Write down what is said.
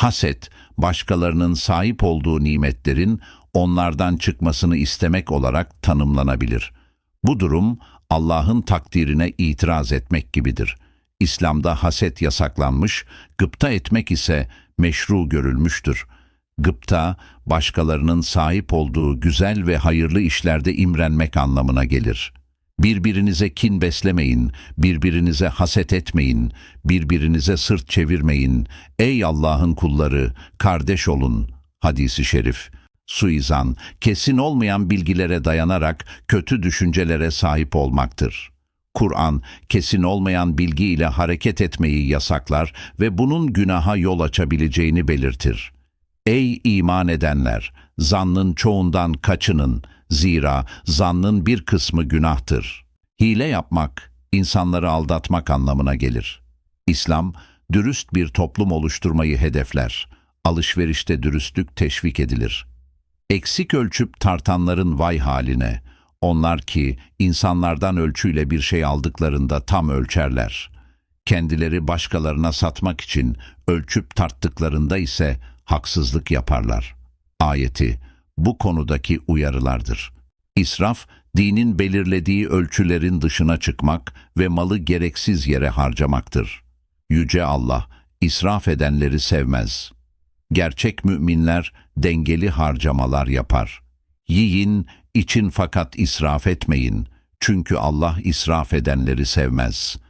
Haset, başkalarının sahip olduğu nimetlerin onlardan çıkmasını istemek olarak tanımlanabilir. Bu durum Allah'ın takdirine itiraz etmek gibidir. İslam'da haset yasaklanmış, gıpta etmek ise meşru görülmüştür. Gıpta, başkalarının sahip olduğu güzel ve hayırlı işlerde imrenmek anlamına gelir. Birbirinize kin beslemeyin, birbirinize haset etmeyin, birbirinize sırt çevirmeyin. Ey Allah'ın kulları, kardeş olun. Hadisi şerif. Suizan, kesin olmayan bilgilere dayanarak kötü düşüncelere sahip olmaktır. Kur'an, kesin olmayan bilgi ile hareket etmeyi yasaklar ve bunun günaha yol açabileceğini belirtir. Ey iman edenler! Zannın çoğundan kaçının. Zira zannın bir kısmı günahtır. Hile yapmak, insanları aldatmak anlamına gelir. İslam, dürüst bir toplum oluşturmayı hedefler. Alışverişte dürüstlük teşvik edilir. Eksik ölçüp tartanların vay haline. Onlar ki insanlardan ölçüyle bir şey aldıklarında tam ölçerler. Kendileri başkalarına satmak için ölçüp tarttıklarında ise haksızlık yaparlar. Ayeti bu konudaki uyarılardır. İsraf, dinin belirlediği ölçülerin dışına çıkmak ve malı gereksiz yere harcamaktır. Yüce Allah, israf edenleri sevmez. Gerçek müminler dengeli harcamalar yapar. Yiyin, için fakat israf etmeyin. Çünkü Allah israf edenleri sevmez.''